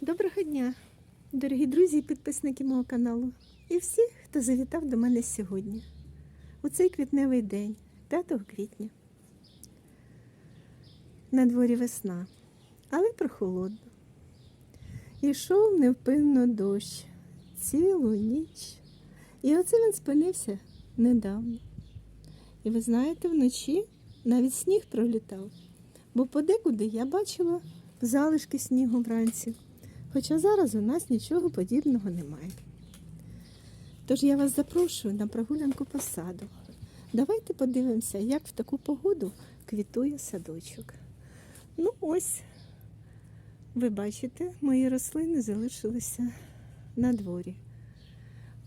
Доброго дня, дорогі друзі і підписники мого каналу. І всі, хто завітав до мене сьогодні, у цей квітневий день, 5 квітня. На дворі весна, але прохолодно. Ішов невпинно дощ цілу ніч. І оце він спинився недавно. І ви знаєте, вночі навіть сніг пролітав, бо подекуди я бачила залишки снігу вранці. Хоча зараз у нас нічого подібного немає. Тож я вас запрошую на прогулянку по саду. Давайте подивимося, як в таку погоду квітує садочок. Ну ось, ви бачите, мої рослини залишилися на дворі.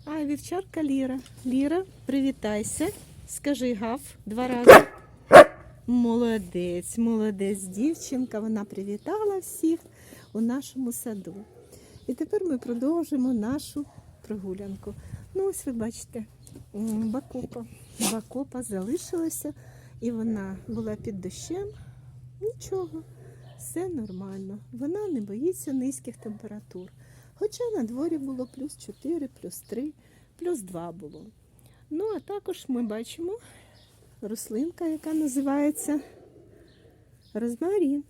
А вівчарка Ліра. Ліра, привітайся. Скажи гав два рази. Молодець, молодець дівчинка. Вона привітала всіх у нашому саду. І тепер ми продовжимо нашу прогулянку. Ну, ось ви бачите, бакопа. Бакопа залишилася, і вона була під дощем. Нічого, все нормально. Вона не боїться низьких температур. Хоча на дворі було плюс 4, плюс 3, плюс 2 було. Ну, а також ми бачимо рослинка, яка називається розмарін.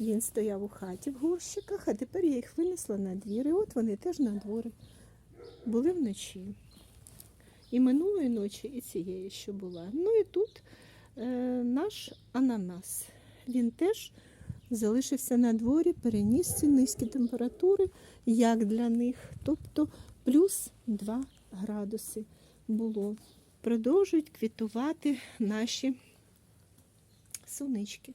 Він стояв у хаті в горщиках, а тепер я їх винесла на двір. І от вони теж на двори були вночі. І минулої ночі, і цієї, що була. Ну і тут е, наш ананас. Він теж залишився на дворі, переніс ці низькі температури, як для них. Тобто плюс 2 градуси було. Продовжують квітувати наші сунички.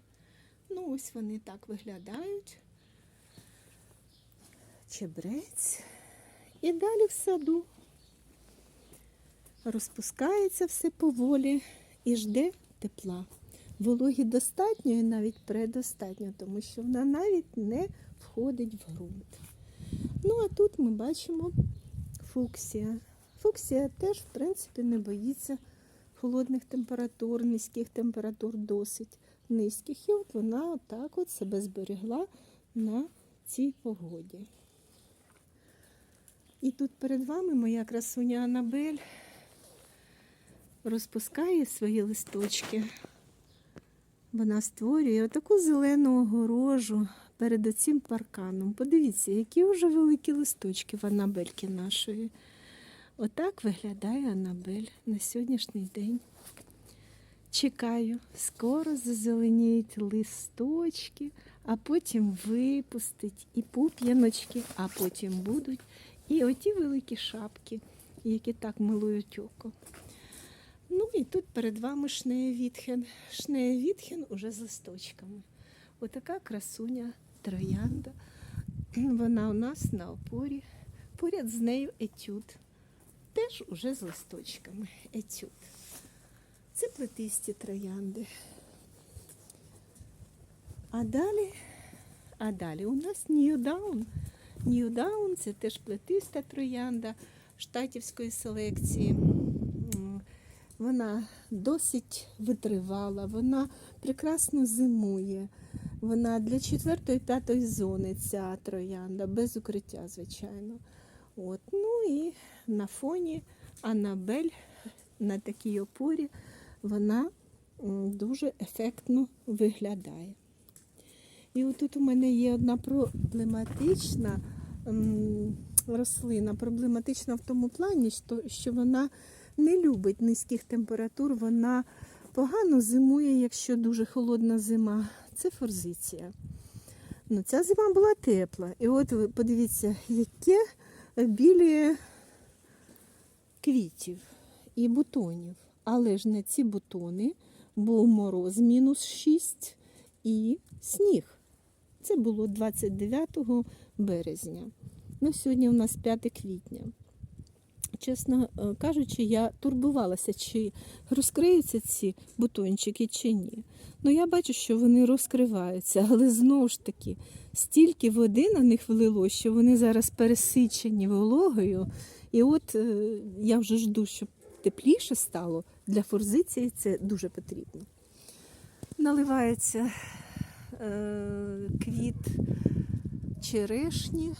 Ну, ось вони так виглядають. Чебрець. І далі в саду. Розпускається все поволі і жде тепла. Вологі достатньо і навіть предостатньо, тому що вона навіть не входить в ґрунт. Ну, а тут ми бачимо фуксія. Фуксія теж, в принципі, не боїться холодних температур, низьких температур досить низьких. І от вона так от себе зберегла на цій погоді. І тут перед вами моя красуня Анабель розпускає свої листочки. Вона створює отаку зелену огорожу перед оцим парканом. Подивіться, які вже великі листочки в Анабельки нашої. Отак виглядає Анабель на сьогоднішній день. Чекаю, скоро зазеленіють листочки, а потім випустить і пуп'яночки, а потім будуть і оті великі шапки, які так милують око. Ну і тут перед вами шнеєвітхен. Шнеєвітхен уже з листочками. Отака красуня троянда. Вона у нас на опорі. Поряд з нею етюд. Теж уже з листочками. Етюд. Це плетисті троянди. А далі, а далі у нас Ньюдаун. Ньюдаун це теж плетиста троянда штатівської селекції. Вона досить витривала, вона прекрасно зимує. Вона для 4-5 зони ця троянда, без укриття, звичайно. От. Ну і на фоні Анабель на такій опорі вона дуже ефектно виглядає. І отут у мене є одна проблематична рослина. Проблематична в тому плані, що, що вона не любить низьких температур, вона погано зимує, якщо дуже холодна зима. Це форзиція. Ну, ця зима була тепла. І от ви подивіться, яке білі квітів і бутонів. Але ж на ці бутони був мороз мінус 6 і сніг. Це було 29 березня. Ну, сьогодні у нас 5 квітня. Чесно е, кажучи, я турбувалася, чи розкриються ці бутончики чи ні. Ну, я бачу, що вони розкриваються, але знову ж таки, стільки води на них влило, що вони зараз пересичені вологою. І от е, я вже жду, щоб тепліше стало. Для форзиції це дуже потрібно. Наливається е, квіт черешні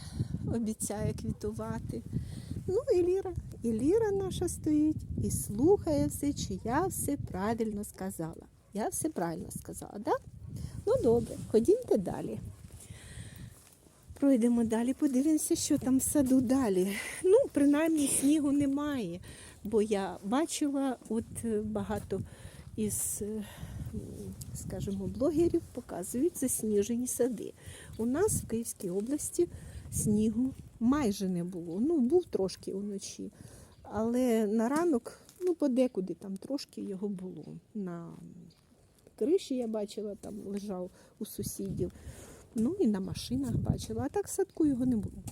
обіцяє квітувати. Ну і Ліра, і Ліра наша стоїть і слухає все, чи я все правильно сказала. Я все правильно сказала, так? Да? Ну добре, ходімте далі. Пройдемо далі, подивимося, що там в саду далі. Ну, принаймні снігу немає, бо я бачила от е, багато із, е, скажімо, блогерів показують засніжені сади. У нас в Київській області снігу майже не було. Ну, був трошки уночі. Але на ранок, ну, подекуди там трошки його було. На криші я бачила, там лежав у сусідів. Ну і на машинах бачила. А так садку його не було.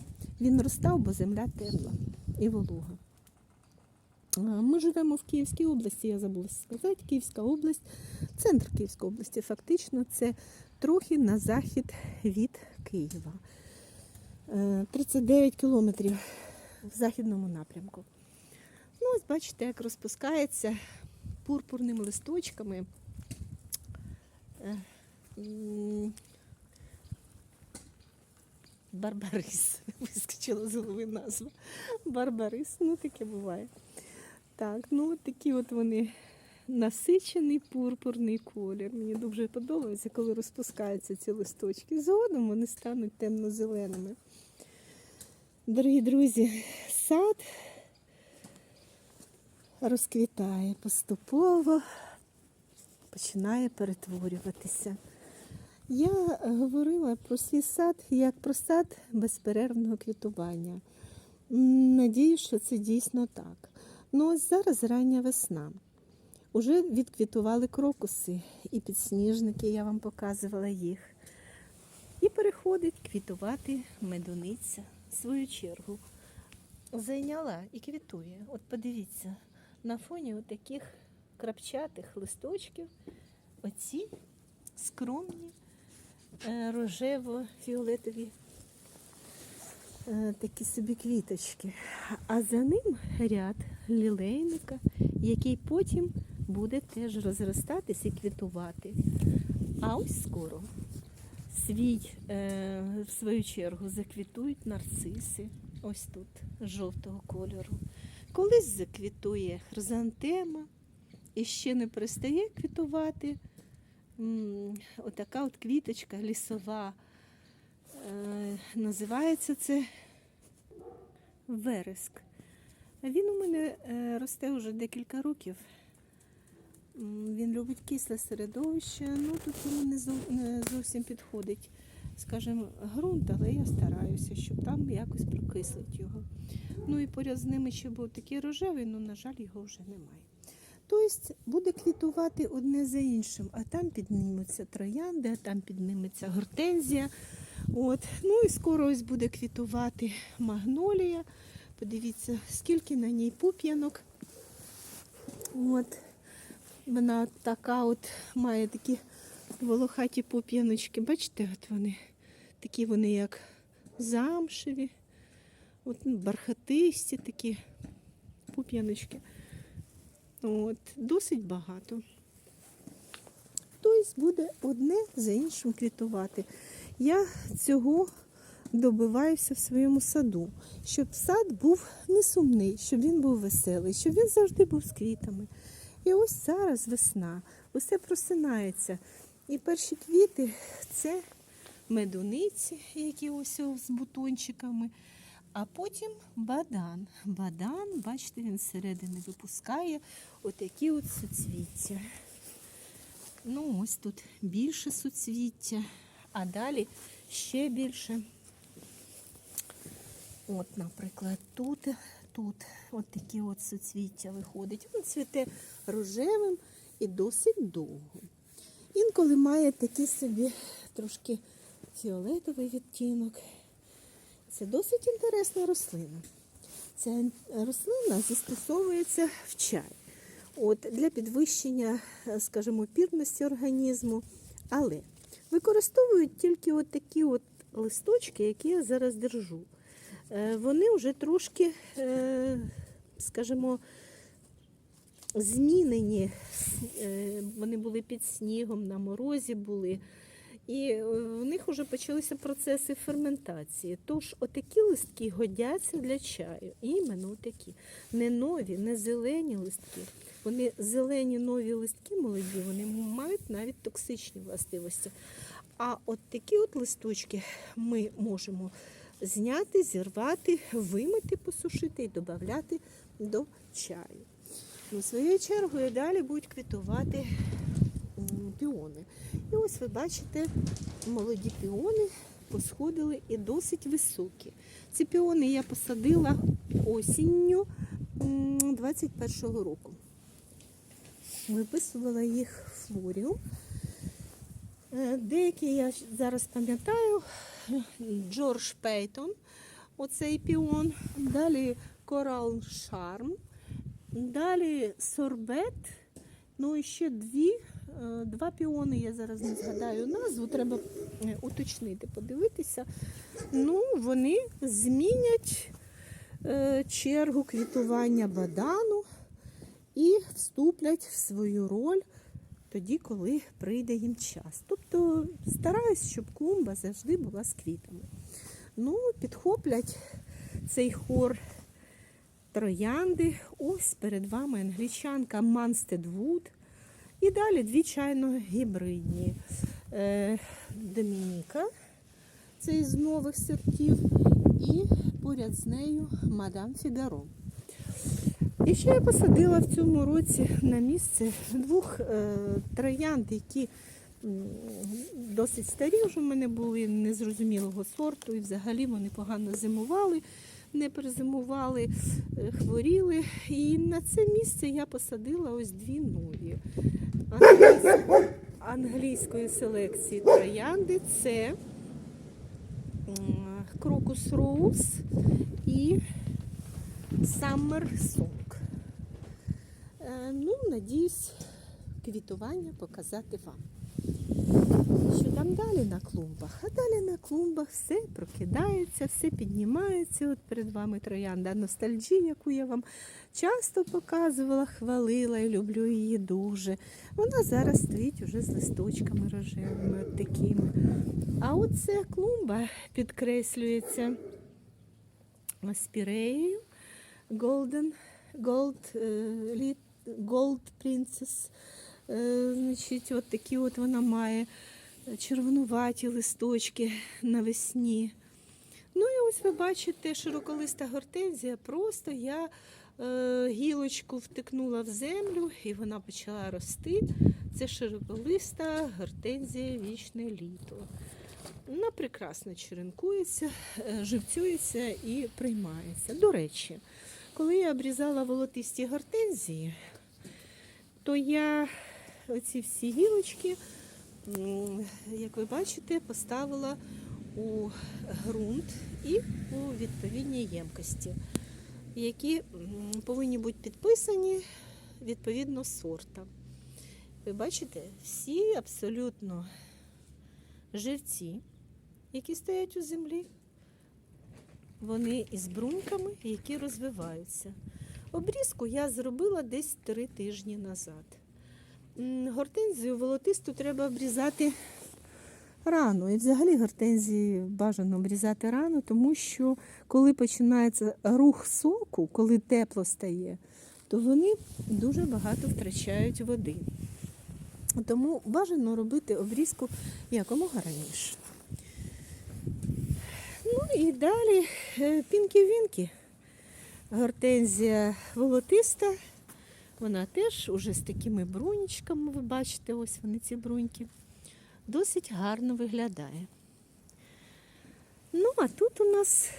Він розстав, бо земля темна і волога. Ми живемо в Київській області, я забула сказати. Київська область, центр Київської області, фактично, це трохи на захід від Києва. Е, 39 кілометрів в західному напрямку. Ну, ось бачите, як розпускається пурпурними листочками. Е, Барбарис. Вискочила з голови назва. Барбарис, ну таке буває. Так, ну от такі от вони насичений пурпурний колір. Мені дуже подобається, коли розпускаються ці листочки. Згодом вони стануть темно-зеленими. Дорогі друзі, сад розквітає поступово, починає перетворюватися. Я говорила про свій сад як про сад безперервного квітування. Надію, що це дійсно так. Ну ось зараз рання весна. Уже відквітували крокуси і підсніжники, я вам показувала їх. І переходить квітувати медуниця свою чергу. Зайняла і квітує. От подивіться, на фоні таких крапчатих листочків оці скромні е, рожево-фіолетові е, такі собі квіточки. А за ним ряд лілейника, який потім буде теж розростатись і квітувати. А ось скоро свій, е, в свою чергу, заквітують нарциси. Ось тут жовтого кольору. Колись заквітує хризантема і ще не перестає квітувати. Отака от квіточка лісова. Е, Називається це вереск. Він у мене е, росте вже декілька років. Він любить кисле середовище, ну тут йому не, зовсім підходить, скажімо, ґрунт, але я стараюся, щоб там якось прокислить його. Ну і поряд з ними ще був такий рожевий, ну, на жаль, його вже немає. Тобто буде квітувати одне за іншим, а там підніметься троянди, а там підніметься гортензія. От. Ну і скоро ось буде квітувати магнолія. Подивіться, скільки на ній пуп'янок. От. Вона така от має такі волохаті пуп'яночки. Бачите, от вони такі вони як замшеві, от, ну, бархатисті такі пуп'яночки. От, досить багато. Тобто буде одне за іншим квітувати. Я цього добиваюся в своєму саду, щоб сад був не сумний, щоб він був веселий, щоб він завжди був з квітами. І ось зараз весна, усе просинається. І перші квіти це медуниці, які ось з бутончиками. А потім бадан. Бадан, бачите, він зсередини випускає отакі от суцвіття. Ну, ось тут більше суцвіття, а далі ще більше. От, наприклад, тут, тут от такі от суцвіття виходить. Він цвіте рожевим і досить довго. Інколи має такий собі трошки фіолетовий відтінок. Це досить інтересна рослина. Ця рослина застосовується в чай. От, для підвищення, скажімо, пірності організму. Але використовують тільки от такі от листочки, які я зараз держу. Е, Вони вже трошки, е, скажімо, змінені. Е, Вони були під снігом, на морозі були. І в них вже почалися процеси ферментації. Тож отакі листки годяться для чаю. Іменно такі. Не нові, не зелені листки. Вони зелені нові листки молоді, вони мають навіть токсичні властивості. А от такі от листочки ми можемо зняти, зірвати, вимити, посушити і додати до чаю. Ну, своєю чергою далі будуть квітувати піони. І ось ви бачите, молоді піони посходили і досить високі. Ці піони я посадила осінню м, 21-го року. Виписувала їх в флоріум. Е, Деякі я зараз пам'ятаю, Джордж Пейтон, оцей піон, далі Корал Шарм, далі Сорбет, ну і ще дві, е, два піони, я зараз не згадаю назву, треба е, уточнити, подивитися. Ну, вони змінять е, чергу квітування бадану і вступлять в свою роль тоді, коли прийде їм час. Тобто стараюсь, щоб клумба завжди була з квітами. Ну, підхоплять цей хор троянди. Ось перед вами англічанка Манстед Вуд. І далі дві чайно гібридні. Е, Домініка, це із нових сортів, і поряд з нею Мадам Фігаро. І ще я посадила в цьому році на місце двох е, троянд, які досить старі вже в мене були, незрозумілого сорту, і взагалі вони погано зимували, не перезимували, е, хворіли. І на це місце я посадила ось дві нові англійсь- англійської селекції троянди. Це Крокус Роуз і Summer Song. Е, Ну, надіюсь, квітування показати вам. Що там далі на клумбах? А далі на клумбах все прокидається, все піднімається. От перед вами троянда ностальджі, яку я вам часто показувала, хвалила і люблю її дуже. Вона зараз стоїть уже з листочками рожевими, такими. А оце клумба підкреслюється спіреєю. Golden, Gold, е, Lit- Gold Princess. Е, Значить, от такі от вона має червонуваті листочки навесні. Ну і ось ви бачите, широколиста гортензія. Просто я е, гілочку втикнула в землю і вона почала рости. Це широколиста гортензія вічне літо. Вона прекрасно черенкується, е, живцюється і приймається. До речі, коли я обрізала волотисті гортензії, то я оці всі гілочки, як ви бачите, поставила у ґрунт і у відповідній ємкості, які повинні бути підписані відповідно сорта. Ви бачите, всі абсолютно живці, які стоять у землі, вони із бруньками, які розвиваються. Обрізку я зробила десь три тижні назад. Гортензію волотисту треба обрізати рано. І взагалі гортензії бажано обрізати рано, тому що коли починається рух соку, коли тепло стає, то вони дуже багато втрачають води. Тому бажано робити обрізку якомога раніше. Ну і далі е, пінкі-вінкі. Гортензія волотиста. Вона теж уже з такими брунічками, ви бачите, ось вони ці бруньки. Досить гарно виглядає. Ну, а тут у нас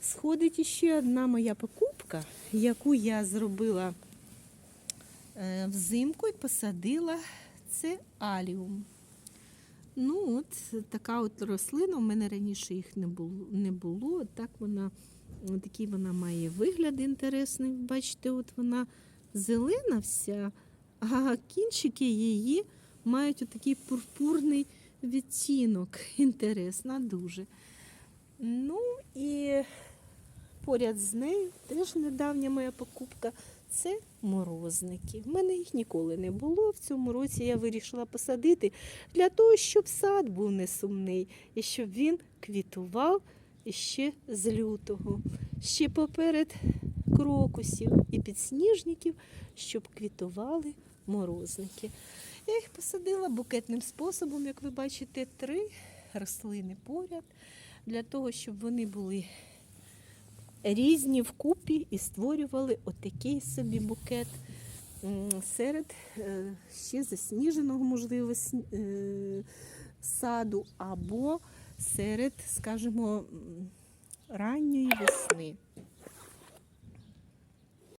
сходить іще одна моя покупка, яку я зробила е, взимку і посадила. Це аліум. Ну, от така от рослина. У мене раніше їх не було. Не було. Так вона, от такий вона має вигляд інтересний. Бачите, от вона зелена вся, а кінчики її мають отакий пурпурний відтінок. Інтересна дуже. Ну і поряд з нею теж недавня моя покупка. це морозники. В мене їх ніколи не було. В цьому році я вирішила посадити для того, щоб сад був не сумний і щоб він квітував іще з лютого. Ще поперед крокусів і підсніжників, щоб квітували морозники. Я їх посадила букетним способом, як ви бачите, три рослини поряд, для того, щоб вони були різні вкупі і створювали отакий собі букет серед е, ще засніженого, можливо, е, саду, або серед, скажімо, ранньої весни.